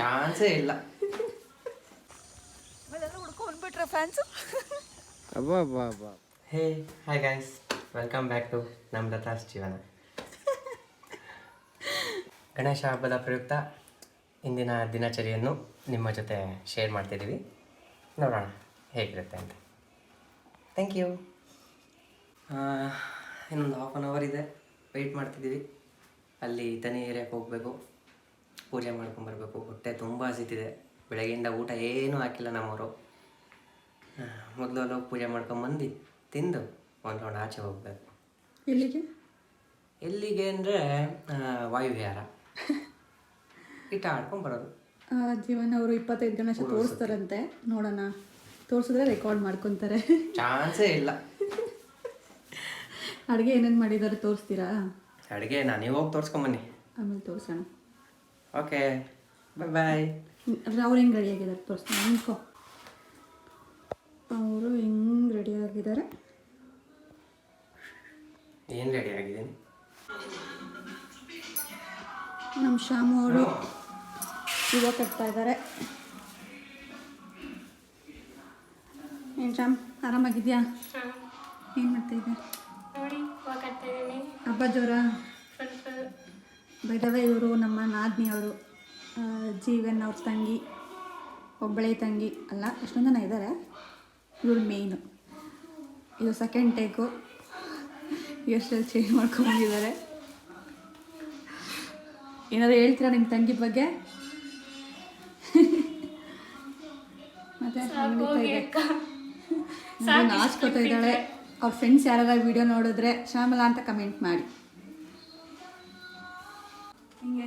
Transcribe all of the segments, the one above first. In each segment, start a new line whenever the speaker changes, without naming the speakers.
ಚಾನ್ಸೇ ಇಲ್ಲ.
ಹುಡ್ಕೊಂಡ್ಬಿಟ್ರೆ ಫ್ಯಾನ್ಸು
ಅಬ್ಬಾ ಅಬ್ಬಾ ಅಬ್ಬಾ
ಹೇ hi guys welcome back to ನಮ್ಮ ಲತಾಸ್ ಜೀವನ ಗಣೇಶ ಹಬ್ಬದ ಪ್ರಯುಕ್ತ ಇಂದಿನ ದಿನಚರಿಯನ್ನು ನಿಮ್ಮ ಜೊತೆ ಶೇರ್ ಮಾಡ್ತಿದ್ದೀವಿ. ನೋಡೋಣ ಹೇಗಿರುತ್ತೆ ಅಂತ. ಥ್ಯಾಂಕ್ ಯು ಇನ್ನೊಂದು ಹಾಫ್ ಆನ್ ಅವರ್ ಇದೆ. ವೆಯ್ಟ್ ಮಾಡ್ತಿದ್ದೀವಿ. ಅಲ್ಲಿ ತನಿ ಏರಿಯಾಕ್ಕೆ ಹೋಗಬೇಕು ಪೂಜೆ ಮಾಡ್ಕೊಂಬರ್ಬೇಕು ಹೊಟ್ಟೆ ತುಂಬ ಹಸಿತಿದೆ. ಬೆಳಗ್ಗೆಯಿಂದ ಊಟ ಏನೂ ಹಾಕಿಲ್ಲ ನಮ್ಮವರು. ಮೊದಲು ಅಲ್ಲಿ ಹೋಗಿ ಪೂಜೆ ಮಾಡ್ಕೊಂಬಂದು ತಿಂದು ಒಂದು ರೌಂಡ್ ಆಚೆ ಹೋಗ್ಬೇಕು.
ಎಲ್ಲಿಗೆ?
ಎಲ್ಲಿಗೆ ಅಂದರೆ ವಾಯುವಿಹಾರ. ಇಟ್ಟ ಆಡ್ಕೊಂಡು ಬರೋದು.
ಆ, ಜೀವನ್ ಅವರು ಇಪ್ಪತ್ತೈದು ಗಣೇಶ ತೋರಿಸ್ತಾರಂತೆ. ನೋಡೋಣ. ತೋರಿಸಿದ್ರೆ ರೆಕಾರ್ಡ್ ಮಾಡ್ಕೊತಾರೆ.
ಚಾನ್ಸೇ ಇಲ್ಲ.
ಅಡುಗೆ ಏನೇನು ಮಾಡಿದ್ದಾರೆ ತೋರಿಸ್ತೀರಾ?
ಅಡುಗೆ ನಾನು ನೀವು ಹೋಗಿ ತೋರಿಸ್ಕೊಂಬನ್ನಿ
ಆಮೇಲೆ ತೋರಿಸೋಣ.
ಓಕೆ ಬಾಯ್ ಬಾಯ್
ಅವ್ರು ಹೆಂಗೆ ರೆಡಿ ಆಗಿದ್ದಾರೆ ತೋರಿಸ್ತಾನೆ ನಿಂತ್ಕೋ ಅವರು ಹೆಂಗೆ ರೆಡಿ ಆಗಿದ್ದಾರೆ
ಏನು ರೆಡಿ ಆಗಿದ್ದೀನಿ?
ನಮ್ಮ ಶ್ಯಾಮು ಅವರು ಹೂವು ಕಟ್ತಾ ಇದ್ದಾರೆ ಏನು ಶ್ಯಾಮ್ ಆರಾಮಾಗಿದೆಯಾ? ಏನು ಮಾಡ್ತಾ ಇದ್ದೆ
ನೋಡಿ ಹೋಗತ್ತಾ
ಹಬ್ಬ ಜೋರ ಬೈದವ ಇವರು ನಮ್ಮ ನಾದ್ನಿ ಅವರು. ಜೀವನ್ ಅವ್ರ ತಂಗಿ ಒಬ್ಬಳೆ ತಂಗಿ ಅಲ್ಲ ಎಷ್ಟೊಂದು ಜನ ಇದ್ದಾರೆ ಇವರು ಮೇಯ್ನು ಇದು ಸೆಕೆಂಡ್ ಟೇಕು ಎಷ್ಟೆಲ್ಲ ಚೇಂಜ್ ಮಾಡ್ಕೊಂಡಿದ್ದಾರೆ ಏನಾದ್ರು ಹೇಳ್ತೀರಾ ನಿಮ್ಮ ತಂಗಿ ಬಗ್ಗೆ? ಮತ್ತೆ ನಾಚ್ಕೋತಾ ಇದ್ದಾಳೆ. ಅವ್ರ ಫ್ರೆಂಡ್ಸ್ ಯಾರಾರ ವಿಡಿಯೋ ನೋಡಿದ್ರೆ ಶ್ಯಾಮಲಾ ಅಂತ ಕಮೆಂಟ್ ಮಾಡಿ. ಹಿಂಗೆ.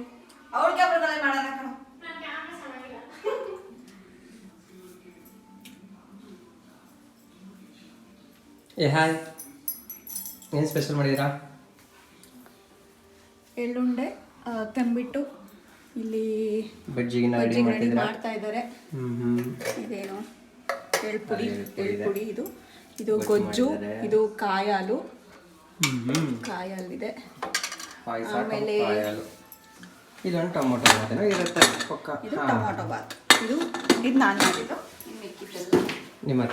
ಏ ಹಾಯ್ ಏನು ಸ್ಪೆಷಲ್ ಮಾಡಿದ್ದೀರಾ?
ಎಳ್ಳುಂಡೆ ತಂಬಿಟ್ಟು ಇಲ್ಲಿ
ಬಜ್ಜಿಗಿನ
ಮಾಡ್ತಾ ಇದ್ದಾರೆ. ಇದೇನು ಎಳ್ಪುಡಿ
ಎಳ್ಪುಡಿ ಇದೆ.
ಇದು
ಗೊಜ್ಜು
ಇದು ಕಾಯಾಲು. ಕಾಯಾಲಿದೆ. ಆಮೇಲೆ-
ಕಾಯಾಲು. ಇದೊಂದು ಟೊಮೊಟೊ ಬಾತೇನೋ ಇರುತ್ತೆ ಪಕ್ಕ.
ಇದು ಟೊಮೊಟೊ ಬಾತ್ ಇದು ಇದು ನಾನು ಮಾಡಿದ್ದು.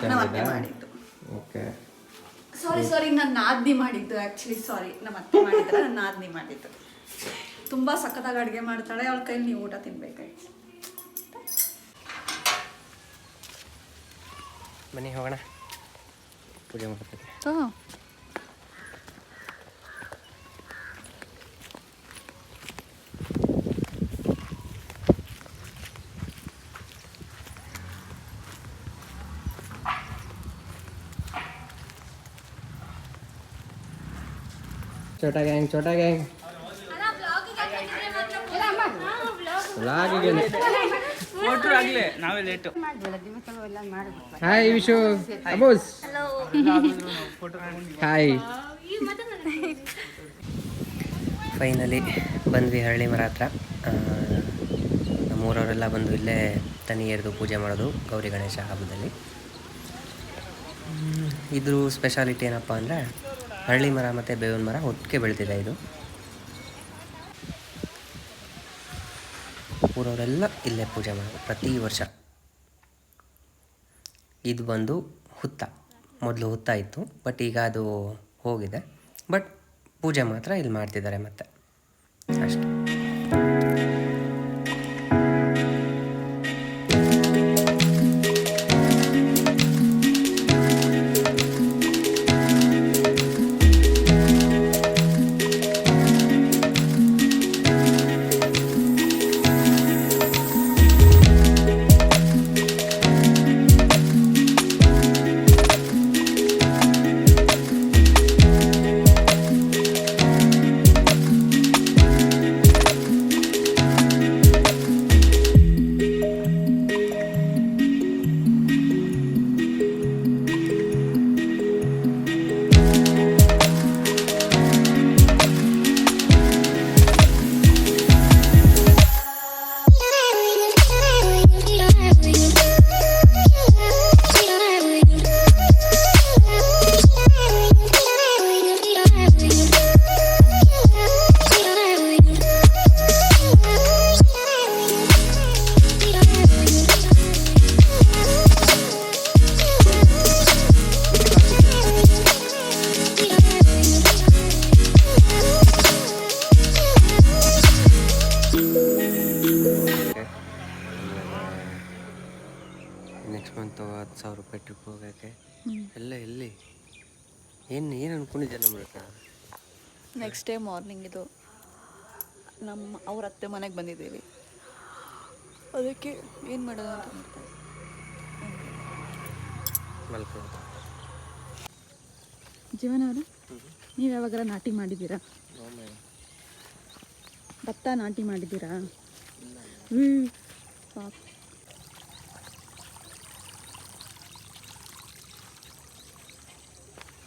ನಮ್ಮ
ಅತ್ತೆ ಮಾಡಿದ್ದು?
ಓಕೆ.
ಸಾರಿ ಸಾರಿ ನಾನು ನಾದ್ನಿ ಮಾಡಿದ್ದು. ಆ್ಯಕ್ಚುಲಿ ಸಾರಿ ನಮ್ಮ ಅತ್ತೆ ಮಾಡಿದ್ರೆ ನಾನು ನಾದ್ನಿ ಮಾಡಿದ್ದು. ತುಂಬ ಸಖತ್ತಾಗಿ ಅಡುಗೆ ಮಾಡ್ತಾಳೆ ಅವಳ ಕೈಲಿ ನೀವು ಊಟ ತಿನ್ಬೇಕಾಯ್ತು.
ಬನ್ನಿ ಹೋಗೋಣ. পূজা মাথা থেকে তো छोटा गैंग छोटा गैंग ब्लॉग ವ್ಲಾಗಿಗೆ
ಆಗ್ಲೇ ನಾವೇ ಲೇಟು
ಹಾಯ್ ವಿಶು ಅಬೋಸ್ ಹಾಯ್
ಫೈನಲಿ ಬಂದ್ವಿ ಹರಳಿ ಮರ ಹತ್ರ. ನಮ್ಮೂರವರೆಲ್ಲ ಬಂದು ಇಲ್ಲೇ ತನಿ ಎರೆದು ಪೂಜೆ ಮಾಡೋದು ಗೌರಿ ಗಣೇಶ ಹಬ್ಬದಲ್ಲಿ. ಇದ್ರ ಸ್ಪೆಷಾಲಿಟಿ ಏನಪ್ಪ ಅಂದರೆ ಹರಳಿ ಮರ ಮತ್ತು ಬೇವಿನ ಮರ ಒಟ್ಟಿಗೆ ಬೆಳೆದಿದೆ ಇದು. ಊರವರೆಲ್ಲ ಇಲ್ಲೇ ಪೂಜೆ ಮಾಡೋದು ಪ್ರತಿ ವರ್ಷ. ಇದು ಬಂದು ಹುತ್ತ. ಮೊದಲು ಹುತ್ತ ಇತ್ತು, ಬಟ್ ಈಗ ಅದು ಹೋಗಿದೆ. ಬಟ್ ಪೂಜೆ ಮಾತ್ರ ಇಲ್ಲಿ ಮಾಡ್ತಿದ್ದಾರೆ ಮತ್ತೆ. ಅಷ್ಟೆ. ರೂಪಾಯಿ ಟ್ರಿಪ್ ಹೋಗೋಕ್ಕೆ ಎಲ್ಲ ಎಲ್ಲಿ? ಏನು ಏನು ಅನ್ಕೊಂಡಿದ್ದೆ ನಮ್ಮ
ನೆಕ್ಸ್ಟ್ ಡೇ ಮಾರ್ನಿಂಗ್ ಇದು. ನಮ್ಮ ಅವ್ರ ಅತ್ತೆ ಮನೆಗೆ ಬಂದಿದ್ದೀವಿ. ಅದಕ್ಕೆ ಏನು ಮಾಡೋದು ಅಂತ
ಮಲ್ಕೊಂಡು
ಜೀವನ ಅವರು ನೀವು ಯಾವಾಗಾರ ನಾಟಿ ಮಾಡಿದ್ದೀರಾ? ಭತ್ತ ನಾಟಿ ಮಾಡಿದ್ದೀರಾ? ಹ್ಞೂ ಪಾಪ.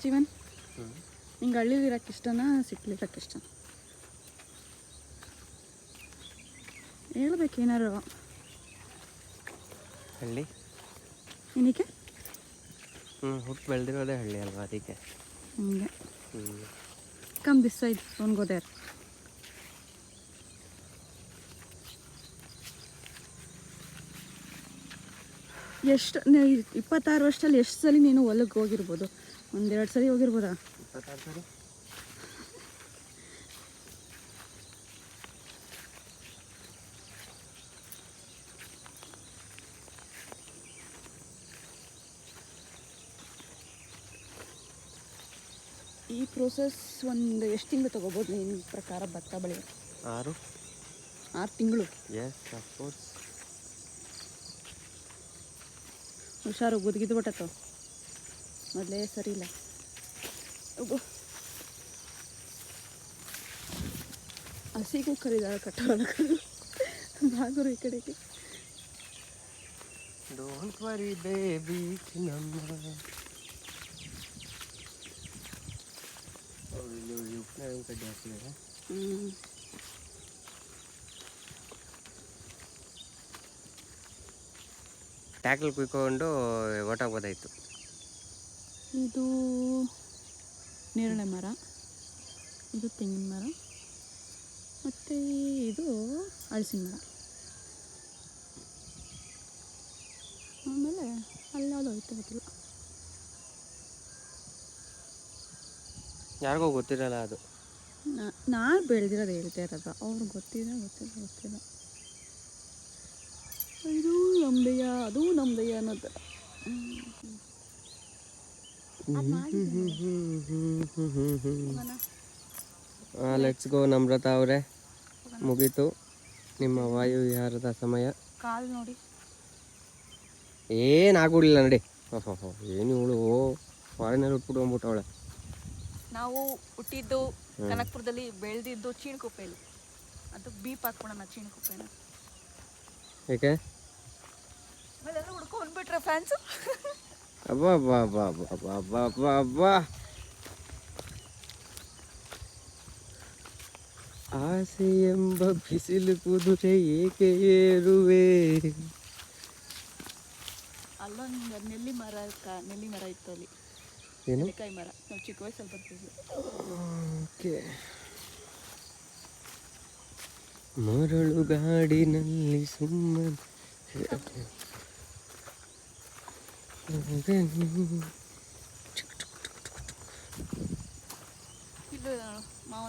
ಜೀವನ್ ನಿಂಗೆ ಹಳ್ಳಿಲಿರಕ್ಕೆ ಇಷ್ಟನಾ ಸಿಕ್ಲಿರಕ್ಕೆ ಇಷ್ಟ? ಹೇಳ್ಬೇಕು ಏನಾರು.
ಹಳ್ಳಿ?
ಏನಕ್ಕೆ
ಹ್ಞೂ ಹುಟ್ಟು ಬೆಳೆದಿರೋದೇ ಹಳ್ಳಿ ಅಲ್ವಾ ಅದಕ್ಕೆ
ಹಂಗೆ. ಕಮ್ ದಿಸ್ ಸೈಡ್ ಗೋ ಎಷ್ಟು ಇಪ್ಪತ್ತಾರು ವರ್ಷದಲ್ಲಿ ಎಷ್ಟು ಸಲ ನೀನು ಹೊಲಕ್ಕೆ ಹೋಗಿರ್ಬೋದು? ಒಂದೆರಡು ಸರಿ ಹೋಗಿರ್ಬೋದಾ? ಈ ಪ್ರೋಸೆಸ್ ಒಂದು ಎಷ್ಟು ತಿಂಗಳು ತಗೋಬೋದು ನಿನ್ನ ಪ್ರಕಾರ ಭತ್ತ ಬೆಳೆ?
ಆರು.
ಆರು ತಿಂಗಳು?
ಎಸ್ ಅಫ್ಕೋರ್ಸ್
ಹುಷಾರು ಗುದ್ಗಿದ್ದು ಬಿಟ್ಟತ್ತು ಮೊದಲೇ ಸರಿ ಇಲ್ಲ. ಹಸಿಗೂ ಕರಿದಾಳ ಕಟ್ಟೋಲ್ಲ ಬಾಗುರು ಈ ಕಡೆಗೆ.
ಡೋಂಟ್ ವರಿ ಬೇಬಿ ನಮ್ಮ ಕಡ್ಡಿ ಹಾಕಿದ್ದಾರೆ
ಹ್ಮ್.
ಟ್ಯಾಕ್ಲ್ ಕುಯ್ಕೊಂಡು ಹೊಟ್ಟೋಗ್ಬೋದಾಯ್ತು
ಇದು ನೇರಳೆ ಮರ. ಇದು ತೆಂಗಿನ ಮರ. ಮತ್ತು ಇದು ಹಳಸಿನ ಮರ. ಆಮೇಲೆ ಅಲ್ಲಾವುದು ಹೋಯ್ತು ಗೊತ್ತಿಲ್ಲ.
ಯಾರಿಗೋ ಗೊತ್ತಿರಲ್ಲ ಅದು.
ನಾನು ಬೆಳೆದಿರೋದು ಹೇಳ್ತಾ ಇರೋದು. ಅವ್ರಿಗೆ ಗೊತ್ತಿದೆ ಗೊತ್ತಿಲ್ಲ ಗೊತ್ತಿಲ್ಲ. ಇದು ನಮ್ಮದೆಯ ಅದು ನಮ್ಮದೆಯ ಅನ್ನೋ ಥರ
ಲೆಟ್ಸ್ ಗೋ ನಮ್ರತ ಅವರೇ. ಮುಗೀತು. ನಿಮ್ಮ ವಾಯು ವಿಹಾರದ ಸಮಯ.
ಕಾಲು ನೋಡಿ.
ಏನಾಗೋದಿಲ್ಲ ನಡಿ. ಏನು ಇವಳು? ಫಾರಿನಲ್ಲಿ ಹುಟ್ಬಿಟ್ಟು ಬಂದ್ಬಿಟ್ಟವಳೆ
ನಾವು ಹುಟ್ಟಿದ್ದು ಕನಕಪುರದಲ್ಲಿ ಬೆಳೆದಿದ್ದು ಚೀಣಕುಪ್ಪೆಯಲ್ಲಿ ಅದು ಬೀಪ್ ಹಾಕ್ಬಿಡೋಣ ಚೀಣಕುಪ್ಪೆನ
ಏಕೆ?
ಹುಡ್ಕೊಂಡ್ಬಿಟ್ರೆ ಫ್ಯಾನ್ಸು
ಅಬ್ಬಾ ಅಬ್ಬಾ ಅಬ್ಬಾ ಅಬ್ಬಾ ಅಬ್ಬಾ ಅಬ್ಬಾ ಅಬ್ಬಾ ಆಸೆ ಎಂಬ ಬಿಸಿಲು ಕುದುರೆ ಏಕೆ ಏರುವೆ?
ಅಲ್ಲೊಂದು ನೆಲ್ಲಿ ಮರ ಕ- ನೆಲ್ಲಿ ಮರ ಇತ್ತು ಅಲ್ಲಿ
ಏನು?
ನೆಲ್ಲಿಕಾಯಿ ಮರ. ನಾವು ಚಿಕ್ಕ ವಯಸ್ಸಲ್ಲಿ ಬರ್ತಿದ್ವಿ.
ಓಕೆ. ಮರಳು ಗಾಡಿನಲ್ಲಿ ಸುಮ್ಮನೆ.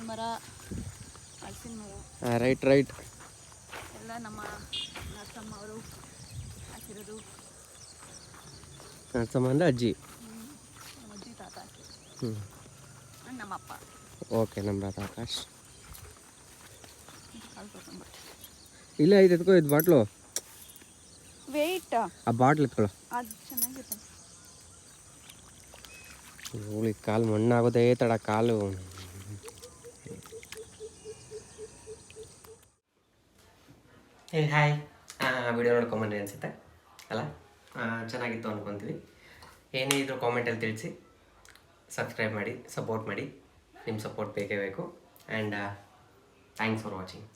ಮರ
ರೈಟ್ ರೈಟ್
ಎಲ್ಲ ನಮ್ಮ ನರಸಮ್ಮ ಅವರು
ಅಜ್ಜಿ.
ತಾತ
ಓಕೆ ನಮ್ಮ ಆಕಾಶ್.
ಹಾಲು ಕೊಟ್ಕೊಂಡ್ಬಿಟ್ಟು
ಇಲ್ಲ ಐತೆ ಎತ್ಕೋ, ಇದು ಬಾಟ್ಲು.
ವೆಯ್ಟ್
ಆ ಬಾಟ್ಲ್ ಎತ್ಕೊಳ್ಳೋ
ಅದು ಚೆನ್ನಾಗಿರುತ್ತೆ.
ಇವಳಿಗೆ ಕಾಲು ಮಣ್ಣಾಗೋದೇ ತಡ ಕಾಲು. ಏ ಹಾಯ್ ವಿಡಿಯೋ ನೋಡ್ಕೊಂಬಂದ್ರಿ ಅನಿಸುತ್ತೆ. ಅಲ್ಲ? ಚೆನ್ನಾಗಿತ್ತು ಅಂದ್ಕೊತೀವಿ ಏನೇ ಇದ್ರೂ ಕಾಮೆಂಟಲ್ಲಿ ತಿಳಿಸಿ. ಸಬ್ಸ್ಕ್ರೈಬ್ ಮಾಡಿ ಸಪೋರ್ಟ್ ಮಾಡಿ. ನಿಮ್ಮ ಸಪೋರ್ಟ್ ಬೇಕೇ ಬೇಕು. And thanks for watching